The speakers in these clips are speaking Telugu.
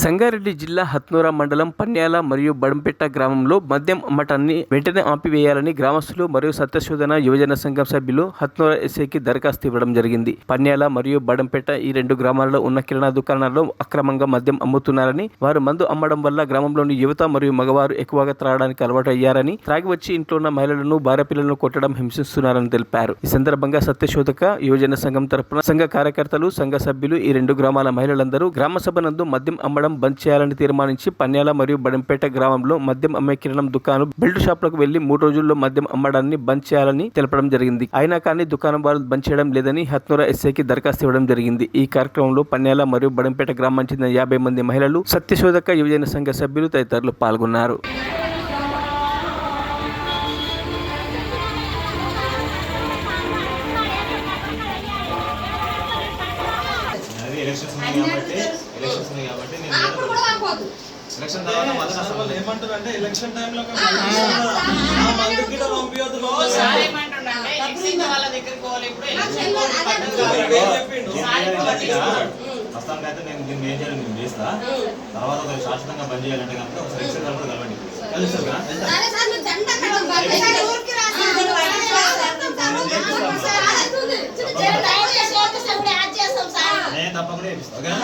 సంగారెడ్డి జిల్లా హత్నూర మండలం పన్యాల మరియు బడంపేట గ్రామంలో మద్యం అమ్మటాన్ని వెంటనే ఆపివేయాలని గ్రామస్తులు మరియు సత్యశోధన యువజన సంఘం సభ్యులు హత్నూర ఎస్ఐకి దరఖాస్తు ఇవ్వడం జరిగింది. పన్యాల మరియు బడంపేట ఈ రెండు గ్రామాల్లో ఉన్న కిరాణా దుకాణాల్లో అక్రమంగా మద్యం అమ్ముతున్నారని వారు మందు అమ్మడం వల్ల గ్రామంలోని యువత మరియు మగవారు ఎక్కువగా త్రాగడానికి అలవాటు అయ్యారని త్రాగి వచ్చి ఇంట్లో ఉన్న మహిళలను భార్య పిల్లలను కొట్టడం హింసిస్తున్నారని తెలిపారు. ఈ సందర్భంగా సత్యశోధక యువజన సంఘం తరపున సంఘ కార్యకర్తలు సంఘ సభ్యులు ఈ రెండు గ్రామాల మహిళలందరూ గ్రామ సభ నందు మద్యం అమ్మడం బంద్ చేయాలని తీర్మానించి పన్యాల మరియు బడంపేట గ్రామంలో మద్యం అమ్మే కిరణం దుకాణం బెల్ట్ షాపులకు వెళ్ళి మూడు రోజుల్లో మద్యం అమ్మడాన్ని బంద్ చేయాలని తెలపడం జరిగింది. అయినా కానీ దుకాణం వారు బంద్ చేయడం లేదని హత్నూర ఎస్ఐకి దరఖాస్తు ఇవ్వడం జరిగింది. ఈ కార్యక్రమంలో పన్యాల మరియు బడంపేట గ్రామానికి చెందిన యాభై మంది మహిళలు సత్యశోధక యువజన సంఘ సభ్యులు తదితరులు పాల్గొన్నారు. ఎలక్షన్స్ ఉన్నాయి కాబట్టి ఎలక్షన్స్ ఉన్నాయి కాబట్టి నేను. ఎలక్షన్ తర్వాత మళ్ళీ నా వాళ్ళు సంబంధం ఏమంటారు అంటే ఎలక్షన్ టైంలో? ప్రస్తుతానికి అయితే నేను దీన్ని ఏం చేయాలి నేను చేస్తా. తర్వాత ఒక శాశ్వతంగా బంద్ చేయాలంటే కనుక వాళ్ళు కూడా కలవండి. కలుస్తారు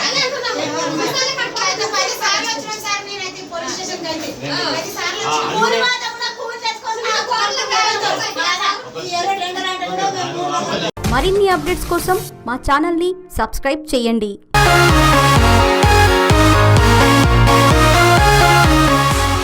అంటే కూడా మేము దానివల్ల మరిన్ని అప్డేట్స్ కోసం మా ఛానల్ని సబ్స్క్రైబ్ చేయండి.